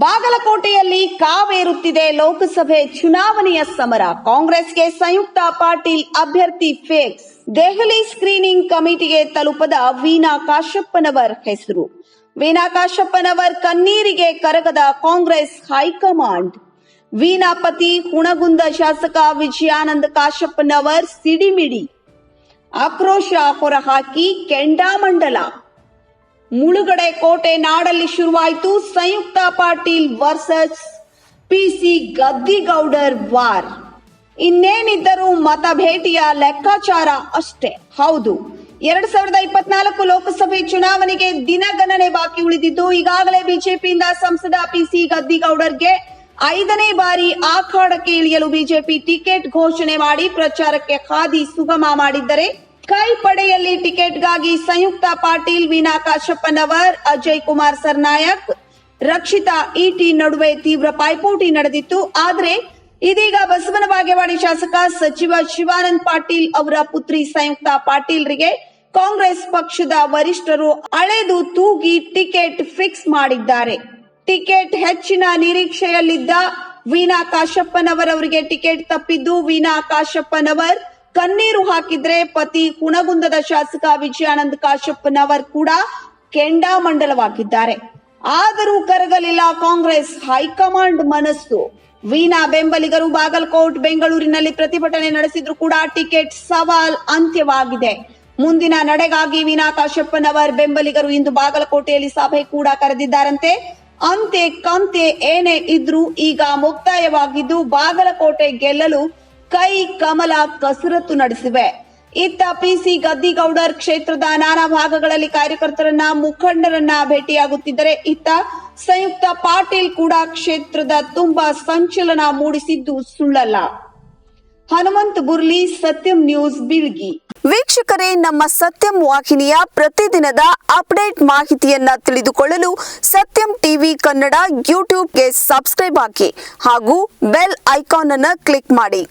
ಬಾಗಲಕೋಟೆಯಲ್ಲಿ ಕಾವೇರುತ್ತಿದೆ ಲೋಕಸಭೆ ಚುನಾವಣೆಯ ಸಮರ. ಕಾಂಗ್ರೆಸ್ಗೆ ಸಂಯುಕ್ತ ಪಾಟೀಲ್ ಅಭ್ಯರ್ಥಿ ಫೇಕ್ಸ್. ದೆಹಲಿ ಸ್ಕ್ರೀನಿಂಗ್ ಕಮಿಟಿಗೆ ತಲುಪದ ವೀನಾ ಕಾಶಪ್ಪನವರ್ ಹೆಸರು. ವೀನಾ ಕಾಶಪ್ಪನವರ್ ಕಣ್ಣೀರಿಗೆ ಕರಗದ ಕಾಂಗ್ರೆಸ್ ಹೈಕಮಾಂಡ್. ವೀಣಾ ಪತಿ ಹುಣಗುಂದ ಶಾಸಕ ವಿಜಯಾನಂದ ಕಾಶಪ್ಪನವರ್ ಸಿಡಿಮಿಡಿ. ಆಕ್ರೋಶ ಹೊರಹಾಕಿ ಕೆಂಡಾಮಂಡಲ. ಮುಳುಗಡೆ ಕೋಟೆ ನಾಡಲ್ಲಿ ಶುರುವಾಯಿತು Samyukta Patil versus PC Gaddigoudar war. ಇನ್ನೇನಿದ್ದರೂ ಮತ ಭೇಟಿಯ ಲೆಕ್ಕಾಚಾರ ಅಷ್ಟೇ. ಹೌದು, ಎರಡ್ ಸಾವಿರದ ಇಪ್ಪತ್ನಾಲ್ಕು ಲೋಕಸಭೆ ಚುನಾವಣೆಗೆ ದಿನಗಣನೆ ಬಾಕಿ ಉಳಿದಿದ್ದು, ಈಗಾಗಲೇ ಬಿಜೆಪಿಯಿಂದ ಸಂಸದ ಪಿಸಿ ಗದ್ದಿಗೌಡರ್ಗೆ ಐದನೇ ಬಾರಿ ಆಖಾಡಕ್ಕೆ ಇಳಿಯಲು ಬಿಜೆಪಿ ಟಿಕೆಟ್ ಘೋಷಣೆ ಮಾಡಿ ಪ್ರಚಾರಕ್ಕೆ ಹಾದಿ ಸುಗಮ ಮಾಡಿದ್ದರೆ ಕೈ ಪಡೆಯಲ್ಲಿ ಟಿಕೆಟ್ಗಾಗಿ ಸಂಯುಕ್ತ ಪಾಟೀಲ್ ವೀನಾ ಕಾಶಪ್ಪನವರ್ ಅಜಯ್ ಕುಮಾರ್ ಸರ್ನಾಯಕ್, ರಕ್ಷಿತಾ ಇಟಿ ನಡುವೆ ತೀವ್ರ ಪೈಪೋಟಿ ನಡೆದಿತ್ತು. ಆದರೆ ಇದೀಗ ಬಸವನ ಬಾಗೇವಾಡಿ ಶಾಸಕ ಸಚಿವ ಶಿವಾನಂದ್ ಪಾಟೀಲ್ ಅವರ ಪುತ್ರಿ ಸಂಯುಕ್ತ ಪಾಟೀಲ್ರಿಗೆ ಕಾಂಗ್ರೆಸ್ ಪಕ್ಷದ ವರಿಷ್ಠರು ಅಳೆದು ತೂಗಿ ಟಿಕೆಟ್ ಫಿಕ್ಸ್ ಮಾಡಿದ್ದಾರೆ. ಟಿಕೆಟ್ ಹೆಚ್ಚಿನ ನಿರೀಕ್ಷೆಯಲ್ಲಿದ್ದ ವೀಣಾ ಕಾಶಪ್ಪನವರವರಿಗೆ ಟಿಕೆಟ್ ತಪ್ಪಿದ್ದು, ವೀಣಾ ಕಾಶಪ್ಪನವರ್ ಕಣ್ಣೀರು ಹಾಕಿದ್ರೆ ಪತಿ ಕುಣಗುಂದದ ಶಾಸಕ ವಿಜಯಾನಂದ ಕಾಶಪ್ಪನವರ್ ಕೂಡ ಕೆಂಡಾಮಂಡಲವಾಗಿದ್ದಾರೆ ಆದರೂ ಕರಗಲಿಲ್ಲ ಕಾಂಗ್ರೆಸ್, ಹೈಕಮಾಂಡ್ ಮನಸ್ಸು. ವೀಣಾ ಬೆಂಬಲಿಗರು ಬಾಗಲಕೋಟ್, ಬೆಂಗಳೂರಿನಲ್ಲಿ ಪ್ರತಿಭಟನೆ ನಡೆಸಿದ್ರು ಕೂಡ ಟಿಕೆಟ್ ಸವಾಲ್ ಅಂತ್ಯವಾಗಿದೆ. ಮುಂದಿನ ನಡೆಗಾಗಿ ವೀಣಾ ಕಾಶಪ್ಪನವರ್ ಬೆಂಬಲಿಗರು ಇಂದು ಬಾಗಲಕೋಟೆಯಲ್ಲಿ ಸಭೆ ಕೂಡ ಕರೆದಿದ್ದಾರಂತೆ. ಅಂತೆ ಕಂತೆ ಏನೇ ಇದ್ರೂ ಈಗ ಮುಕ್ತಾಯವಾಗಿದ್ದು ಬಾಗಲಕೋಟೆ ಗೆಲ್ಲಲು ಕೈ ಕಮಲ ಕಸರತ್ತು ನಡೆಸಿವೆ. ಇತ್ತ ಪಿಸಿ ಗದ್ದಿಗೌಡರ್ ಕ್ಷೇತ್ರದ ನಾನಾ ಭಾಗಗಳಲ್ಲಿ ಕಾರ್ಯಕರ್ತರನ್ನ, ಮುಖಂಡರನ್ನ ಭೇಟಿಯಾಗುತ್ತಿದ್ದರೆ ಇತ್ತ ಸಂಯುಕ್ತ ಪಾಟೀಲ್ ಕೂಡ ಕ್ಷೇತ್ರದ ತುಂಬಾ ಸಂಚಲನ ಮೂಡಿಸಿದ್ದು ಸುಳ್ಳಲ್ಲ. ಹನುಮಂತ್ ಬುರ್ಲಿ ಸತ್ಯಂ ನ್ಯೂಸ್ ಬಿಳ್ಗಿ ವೀಕ್ಷಕರೇ, ನಮ್ಮ ಸತ್ಯಂ ವಾಹಿನಿಯ ಪ್ರತಿದಿನದ ಅಪ್ಡೇಟ್ ಮಾಹಿತಿಯನ್ನ ತಿಳಿದುಕೊಳ್ಳಲು ಸತ್ಯಂ ಟಿವಿ ಕನ್ನಡ ಯೂಟ್ಯೂಬ್ಗೆ ಸಬ್ಸ್ಕ್ರೈಬ್ ಹಾಕಿ ಹಾಗೂ ಬೆಲ್ ಐಕಾನ್ ಅನ್ನು ಕ್ಲಿಕ್ ಮಾಡಿ.